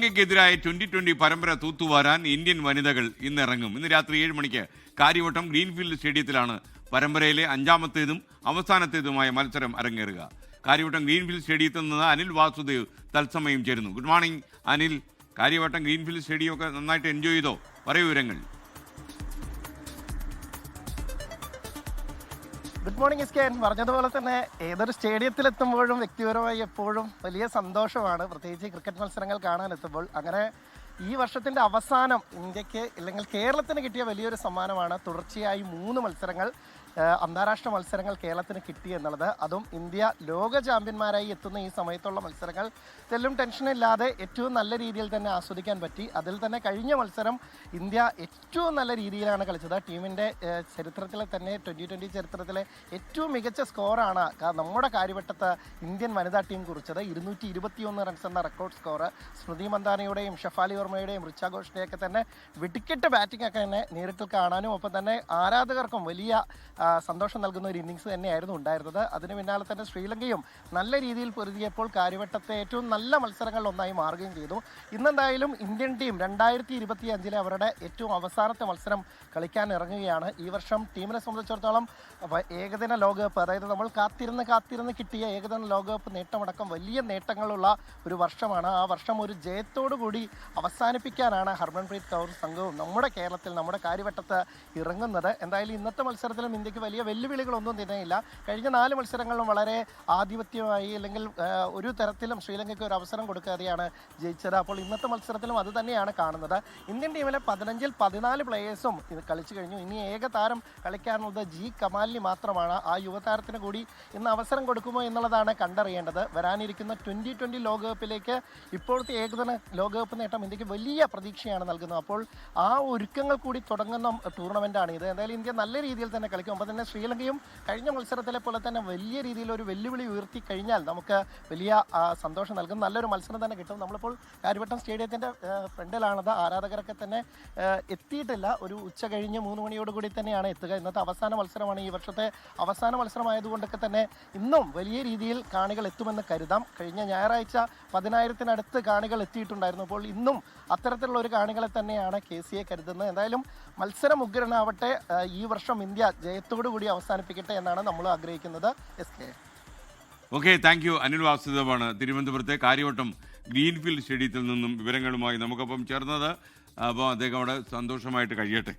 ശ്രീലങ്കയ്ക്കെതിരായ twenty twenty പരമ്പര തൂത്തുവാരാൻ Indian വനിതകൾ ഇന്നിറങ്ങും. ഇന്ന് രാത്രി ഏഴ് മണിക്ക് കാര്യവട്ടം ഗ്രീൻഫീൽഡ് സ്റ്റേഡിയത്തിലാണ് പരമ്പരയിലെ അഞ്ചാമത്തേതും അവസാനത്തേതുമായ മത്സരം അരങ്ങേറുക. കാര്യവട്ടം ഗ്രീൻഫീൽഡ് സ്റ്റേഡിയത്തിൽ നിന്ന് അനിൽ വാസുദേവ് തത്സമയം ചേരുന്നു. Good morning Anil. Karyavattom Greenfield Stadium ഒക്കെ നന്നായിട്ട് എൻജോയ് ചെയ്തോ? പറയൂ വിവരങ്ങൾ. ഗുഡ് മോർണിംഗ് എസ് കെ പറഞ്ഞതുപോലെ തന്നെ ഏതൊരു സ്റ്റേഡിയത്തിൽ എത്തുമ്പോഴും വ്യക്തിപരമായി എപ്പോഴും വലിയ സന്തോഷമാണ്. പ്രത്യേകിച്ച് ക്രിക്കറ്റ് മത്സരങ്ങൾ കാണാനെത്തുമ്പോൾ. അങ്ങനെ ഈ വർഷത്തിന്റെ അവസാനം ഇന്ത്യയ്ക്ക് അല്ലെങ്കിൽ കേരളത്തിന് കിട്ടിയ വലിയൊരു സമ്മാനമാണ് തുടർച്ചയായി മൂന്ന് മത്സരങ്ങൾ അന്താരാഷ്ട്ര മത്സരങ്ങൾ കേരളത്തിന് കിട്ടി എന്നുള്ളത്. അതും ഇന്ത്യ ലോക ചാമ്പ്യന്മാരായി എത്തുന്ന ഈ സമയത്തുള്ള മത്സരങ്ങൾ. തെല്ലും ടെൻഷനില്ലാതെ ഏറ്റവും നല്ല രീതിയിൽ തന്നെ ആസ്വദിക്കാൻ പറ്റി. അതിൽ തന്നെ കഴിഞ്ഞ മത്സരം ഇന്ത്യ ഏറ്റവും നല്ല രീതിയിലാണ് കളിച്ചത്. ടീമിന്റെ ചരിത്രത്തിലെ തന്നെ ട്വന്റി ട്വന്റി ചരിത്രത്തിലെ ഏറ്റവും മികച്ച സ്കോറാണ് നമ്മുടെ കാര്യവട്ടത്ത് ഇന്ത്യൻ വനിതാ ടീം കുറിച്ചത്. ഇരുന്നൂറ്റി റൺസ് എന്ന റെക്കോർഡ് സ്കോർ സ്മൃതി മന്ദാനയുടെയും ഷഫാലി ഋച്ച ഘോഷിന്റെയൊക്കെ തന്നെ വെടിക്കെട്ട് ബാറ്റിംഗ് ഒക്കെ തന്നെ നേരിട്ട് കാണാനും ഒപ്പം തന്നെ ആരാധകർക്കും വലിയ സന്തോഷം നൽകുന്ന ഒരു ഇന്നിങ്സ് തന്നെയായിരുന്നു ഉണ്ടായിരുന്നത്. അതിന് പിന്നാലെ തന്നെ ശ്രീലങ്കയും നല്ല രീതിയിൽ പൊരുതിയപ്പോൾ കാര്യവട്ടത്തെ ഏറ്റവും നല്ല മത്സരങ്ങളിൽ ഒന്നായി മാറുകയും ചെയ്തു. ഇന്നെന്തായാലും ഇന്ത്യൻ ടീം രണ്ടായിരത്തി ഇരുപത്തി അഞ്ചിലെ അവരുടെ ഏറ്റവും അവസാനത്തെ മത്സരം കളിക്കാൻ ഇറങ്ങുകയാണ്. ഈ വർഷം ടീമിനെ സംബന്ധിച്ചിടത്തോളം ഏകദിന ലോകകപ്പ് അതായത് നമ്മൾ കാത്തിരുന്ന് കാത്തിരുന്ന് കിട്ടിയ ഏകദിന ലോകകപ്പ് നേട്ടമടക്കം വലിയ നേട്ടങ്ങളുള്ള ഒരു വർഷമാണ്. ആ വർഷം ഒരു ജയത്തോടു കൂടി അവസാനിപ്പിക്കാനാണ് ഹർമൻപ്രീത് കൗർ സംഘവും നമ്മുടെ കേരളത്തിൽ നമ്മുടെ കാര്യവട്ടത്ത് ഇറങ്ങുന്നത്. എന്തായാലും ഇന്നത്തെ മത്സരത്തിലും ഇന്ത്യയ്ക്ക് വലിയ വെല്ലുവിളികളൊന്നും തന്നെയില്ല. കഴിഞ്ഞ നാല് മത്സരങ്ങളിലും വളരെ ആധിപത്യമായി അല്ലെങ്കിൽ ഒരു തരത്തിലും ശ്രീലങ്കയ്ക്ക് ഒരു അവസരം കൊടുക്കാതെയാണ് ജയിച്ചത്. അപ്പോൾ ഇന്നത്തെ മത്സരത്തിലും അത് തന്നെയാണ് കാണുന്നത്. ഇന്ത്യൻ ടീമിലെ പതിനഞ്ചിൽ പതിനാല് പ്ലേയേഴ്സും ഇത് കളിച്ചു കഴിഞ്ഞു. ഇനി ഏക താരം കളിക്കാനുള്ളത് ജി കമാലിനി മാത്രമാണ്. ആ യുവതാരത്തിന് കൂടി ഇന്ന് അവസരം കൊടുക്കുമോ എന്നുള്ളതാണ് കണ്ടറിയേണ്ടത്. വരാനിരിക്കുന്ന ട്വന്റി ട്വന്റി ലോകകപ്പിലേക്ക് ഇപ്പോഴത്തെ ഏകദിന ലോകകപ്പ് നേട്ടം ഇന്ത്യയ്ക്ക് വലിയ പ്രതീക്ഷയാണ് നൽകുന്നത്. അപ്പോൾ ആ ഒരുക്കങ്ങൾ കൂടി തുടങ്ങുന്ന ടൂർണമെന്റാണ് ഇത്. എന്തായാലും ഇന്ത്യ നല്ല രീതിയിൽ തന്നെ കളിക്കും. അപ്പോൾ തന്നെ ശ്രീലങ്കയും കഴിഞ്ഞ മത്സരത്തിലെ പോലെ തന്നെ വലിയ രീതിയിൽ ഒരു വെല്ലുവിളി ഉയർത്തി കഴിഞ്ഞാൽ നമുക്ക് വലിയ സന്തോഷം നൽകും. നല്ലൊരു മത്സരം തന്നെ കിട്ടും. നമ്മളിപ്പോൾ കാര്യവട്ടം സ്റ്റേഡിയത്തിന്റെ ഫ്രണ്ടിലാണത്. ആരാധകരൊക്കെ തന്നെ എത്തിയിട്ടില്ല. ഒരു ഉച്ച കഴിഞ്ഞ് മൂന്ന് മണിയോട് കൂടി തന്നെയാണ് എത്തുക. ഇന്നത്തെ അവസാന മത്സരമാണ്. ഈ വർഷത്തെ അവസാന മത്സരമായതുകൊണ്ടൊക്കെ തന്നെ ഇന്നും വലിയ രീതിയിൽ കാണികൾ എത്തുമെന്ന് കരുതാം. കഴിഞ്ഞ ഞായറാഴ്ച പതിനായിരത്തിനടുത്ത് കാണികൾ എത്തിയിട്ടുണ്ടായിരുന്നു. അപ്പോൾ ഇന്നും അത്തരത്തിലുള്ള ഒരു കാണികളെ തന്നെയാണ് കെ സി എ കരുതുന്നത്. എന്തായാലും മത്സരം ഉഗ്രനാവട്ടെ ഈ വർഷം ഇന്ത്യ ജയത്തോടു കൂടി അവസാനിപ്പിക്കട്ടെ എന്നാണ് നമ്മൾ ആഗ്രഹിക്കുന്നത്. S K. Okay thank you Anil വാസുദേവാണ് തിരുവനന്തപുരത്തെ കാര്യവട്ടം ഗ്രീൻഫീൽഡ് സ്റ്റേഡിയത്തിൽ നിന്നും വിവരങ്ങളുമായി നമുക്കൊപ്പം ചേർന്നത്. അപ്പോൾ അദ്ദേഹം അവിടെ സന്തോഷമായിട്ട് കഴിയട്ടെ.